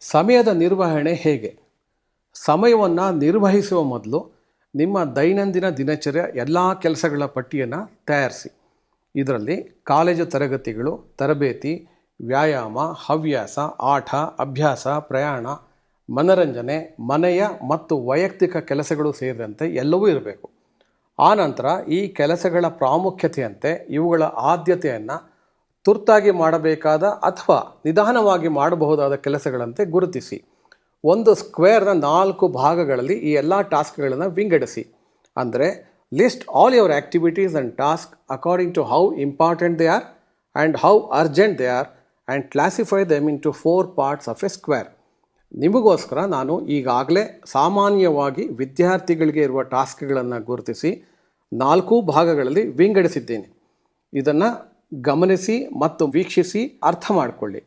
ಸಮಯದ ನಿರ್ವಹಣೆ ಹೇಗೆ? ಸಮಯವನ್ನು ನಿರ್ವಹಿಸುವ ಮೊದಲು ನಿಮ್ಮ ದೈನಂದಿನ ದಿನಚರ್ಯ ಎಲ್ಲ ಕೆಲಸಗಳ ಪಟ್ಟಿಯನ್ನು ತಯಾರಿಸಿ. ಇದರಲ್ಲಿ ಕಾಲೇಜು ತರಗತಿಗಳು, ತರಬೇತಿ, ವ್ಯಾಯಾಮ, ಹವ್ಯಾಸ, ಆಟ, ಅಭ್ಯಾಸ, ಪ್ರಯಾಣ, ಮನರಂಜನೆ, ಮನೆಯ ಮತ್ತು ವೈಯಕ್ತಿಕ ಕೆಲಸಗಳು ಸೇರಿದಂತೆ ಎಲ್ಲವೂ ಇರಬೇಕು. ಆನಂತರ ಈ ಕೆಲಸಗಳ ಪ್ರಾಮುಖ್ಯತೆಯಂತೆ ಇವುಗಳ ಆದ್ಯತೆಯನ್ನು ತುರ್ತಾಗಿ ಮಾಡಬೇಕಾದ ಅಥವಾ ನಿಧಾನವಾಗಿ ಮಾಡಬಹುದಾದ ಕೆಲಸಗಳಂತೆ ಗುರುತಿಸಿ. ಒಂದು ಸ್ಕ್ವೇರ್ನ ನಾಲ್ಕು ಭಾಗಗಳಲ್ಲಿ ಈ ಎಲ್ಲ ಟಾಸ್ಕ್ಗಳನ್ನು ವಿಂಗಡಿಸಿ. ಅಂದರೆ list all your activities and task according to how important they are and how urgent they are and classify them into four parts of a square ನಿಮಗೋಸ್ಕರ ನಾನು ಈಗಾಗಲೇ ಸಾಮಾನ್ಯವಾಗಿ ವಿದ್ಯಾರ್ಥಿಗಳಿಗೆ ಇರುವ ಟಾಸ್ಕ್ಗಳನ್ನು ಗುರುತಿಸಿ ನಾಲ್ಕು ಭಾಗಗಳಲ್ಲಿ ವಿಂಗಡಿಸಿದ್ದೇನೆ. ಇದನ್ನು ಗಮನಿಸಿ ಮತ್ತು ವೀಕ್ಷಿಸಿ ಅರ್ಥ ಮಾಡಿಕೊಳ್ಳಿ.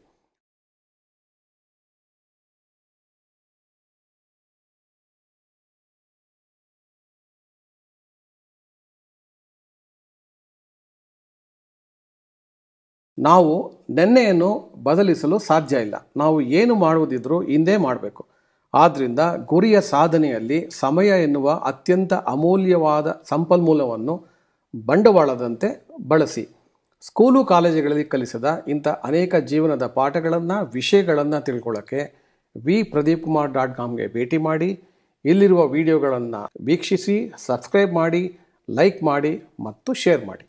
ನಾವು ನೆನ್ನೆಯನ್ನು ಬದಲಿಸಲು ಸಾಧ್ಯ ಇಲ್ಲ. ನಾವು ಏನು ಮಾಡುವುದಿದ್ರೂ ಹಿಂದೆ ಮಾಡಬೇಕು. ಆದ್ದರಿಂದ ಗುರಿಯ ಸಾಧನೆಯಲ್ಲಿ ಸಮಯ ಎನ್ನುವ ಅತ್ಯಂತ ಅಮೂಲ್ಯವಾದ ಸಂಪನ್ಮೂಲವನ್ನು ಬಂಡವಾಳದಂತೆ ಬಳಸಿ. ಸ್ಕೂಲು ಕಾಲೇಜುಗಳಲ್ಲಿ ಕಲಿಸಿದ ಇಂಥ ಅನೇಕ ಜೀವನದ ಪಾಠಗಳನ್ನು, ವಿಷಯಗಳನ್ನು ತಿಳ್ಕೊಳ್ಳೋಕ್ಕೆ ವಿ. ಪ್ರದೀಪ್ ಕುಮಾರ್ ಡಾಟ್ ಕಾಮ್ಗೆ ಭೇಟಿ ಮಾಡಿ, ಇಲ್ಲಿರುವ ವಿಡಿಯೋಗಳನ್ನು ವೀಕ್ಷಿಸಿ, ಸಬ್ಸ್ಕ್ರೈಬ್ ಮಾಡಿ, ಲೈಕ್ ಮಾಡಿ ಮತ್ತು ಶೇರ್ ಮಾಡಿ.